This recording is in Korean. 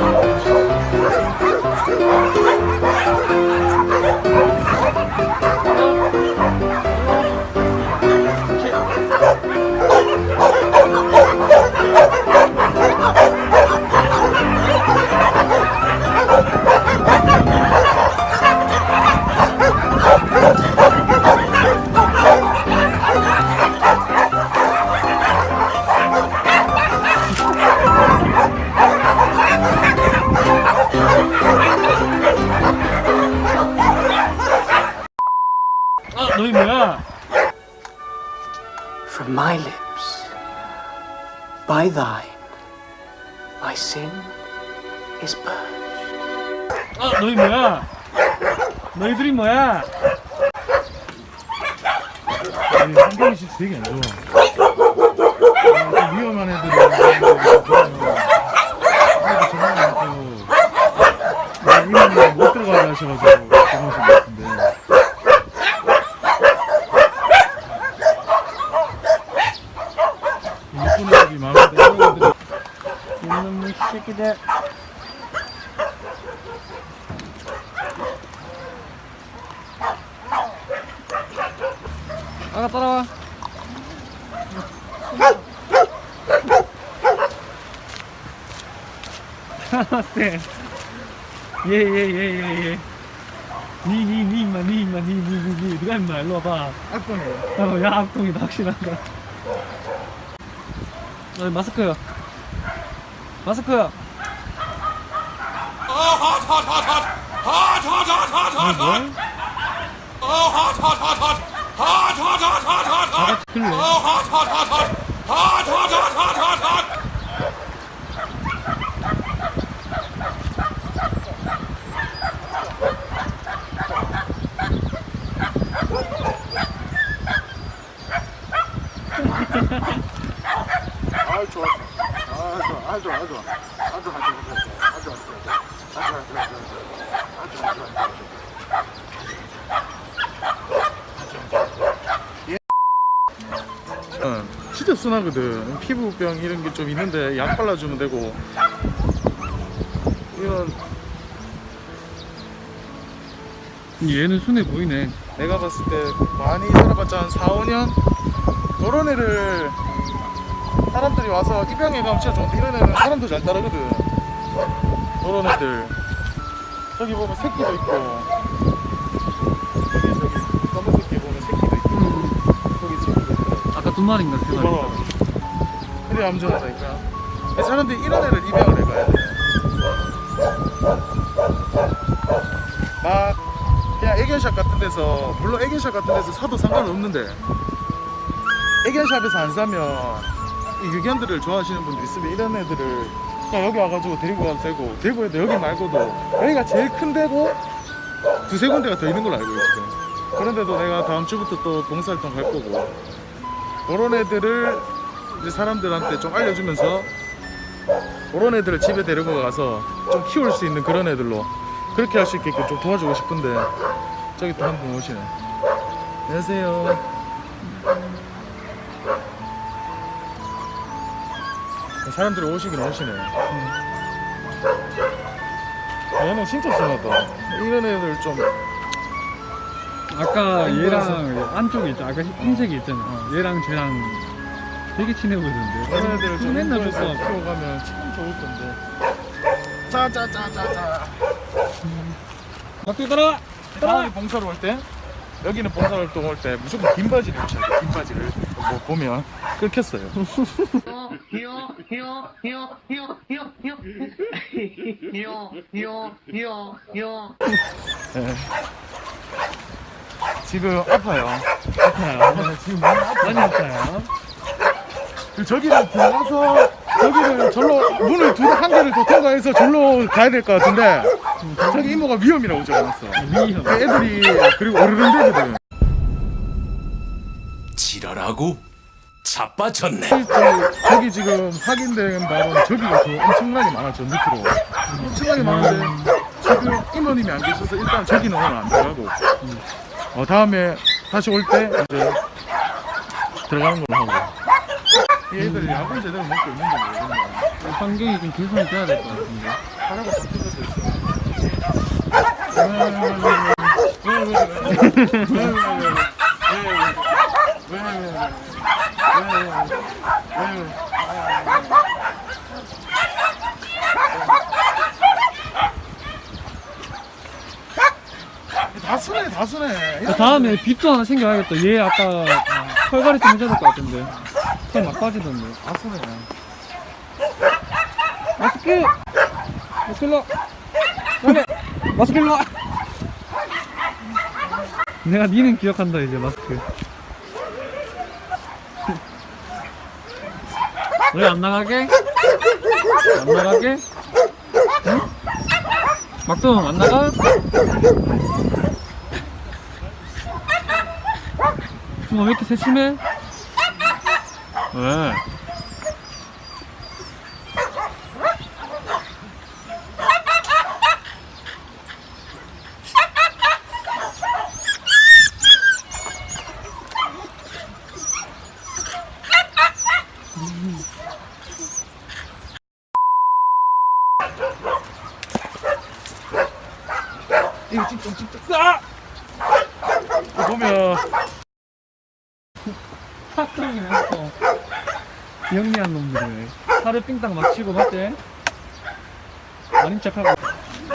I'm sorry. 아 너희 뭐야? From my lips, by thine, my sin is purged. 아 너희 뭐야? 너희들이 뭐야? 이 환경이 진짜 되게 안 좋아. 아, 좀 위험한 애들이. 아이고 정말 많고 우리는 못 들어가게 하셔가지고 ilginç şekilde Arka tarafa Namaste Ye ye ye ye ye 你你你嘛你嘛你你你你 누가 임마 일로 와봐 악동이야 어야 악동이다 확실하다 어 마스크야 마스크요. 뭘? 다 같이 클래. 아 앉아. 앉아, 앉아, 앉아. 앉아, 앉아, 앉아. 앉아, 앉아, 앉아. 앉아, 앉아, 앉아. 응, 진짜 순하거든 피부병 이런 게 좀 있는데 약 발라주면 되고 이런 얘는 순해 보이네 내가 봤을 때 많이 살아봤자 한 4, 5년? 그런 애를 사람들이 와서 입양해 가면 진짜 좋은데 이런 애는 사람도 잘 따르거든. 그런 애들. 저기 보면 새끼도 있고. 저기 저기 검은 새끼 보면 새끼도 있고. 저기 새끼도 있고. 아까 두 마리인가 세 마리. 어. 이래 암전하다니까. 사람들이 이런 애를 입양을 해가야 돼. 막 그냥 애견샵 같은 데서 물론 애견샵 같은 데서 사도 상관은 없는데 애견샵에서 안 사면 이 유견들을 좋아하시는 분들 있으면 이런 애들을 그냥 여기 와가지고 데리고 가도 되고 데리고 해도 여기 말고도 여기가 제일 큰 데고 두세 군데가 더 있는 걸로 알고 있거든 그런데도 내가 다음 주부터 또 봉사활동 갈 거고 그런 애들을 이제 사람들한테 좀 알려주면서 그런 애들을 집에 데리고 가서 좀 키울 수 있는 그런 애들로 그렇게 할 수 있게끔 좀 도와주고 싶은데 저기 또 한 분 오시네. 안녕하세요 사람들이 오시긴 오시네 얘는 진짜 순하다 이런 애들 좀 아까 얘랑 안쪽에 있잖아. 아까 흰색이 있잖아. 얘랑 쟤랑 되게 친해 보이던데. 이런 애들을 좀 맨날 인도에서 줬어. 키워가면 참 좋을 건데 자자자자자 밖에 따라와. 사람이 봉사를 올때 여기는 봉사활동 올 때 무조건 긴 바지를 돼. 긴 바지를 뭐 보면 끊겼어요. 예. 지금 아파요. 아파요. 네, 지금 많이 아파요. 많이 아파요. 그 저기를 들어가서 저기를 절로 문을 두 한 개를 더 통과해서 절로 가야 될 것 같은데 저기 이모가 위험이라고 적어놨어. 미형. 그 애들이 그리고 어르른데거든. 지랄하고 자빠졌네. 저, 저기 지금 확인된 바로는 저기가 더 엄청나게 저 밑으로 엄청나게 많은데 지금 이모님이 안 계셔서 일단 저기는 오늘 안 들어가고 어 다음에 다시 올 때 이제 들어가는 걸로 하고 이 애들 약을 제대로 먹고 있는지 모르겠네 환경이 좀 개선이 돼야 될 것 같은데. 하나가 것도 있어. 다 쓰네, 다 쓰네. 자, 다음에 빗도 하나 챙겨야겠다. 얘 아까 털갈이 좀 해줘야 될 것 같은데. 털막 빠지던데. 다 쓰네. 마스크! 마스크 일로 와. 그래. 마스크 일로 와. 내가 니는 기억한다 이제 마스크 왜 안 나가게? 안 나가게? 응? 막동 안 나가? 뭐왜 이렇게 새침해? 왜? 이거 찍좀 찍자. 아! 이거 보면 팍 들어오긴 했어. 영리한 놈들을. 살을 삥땅 막 치고 맞지? 아닌 척하고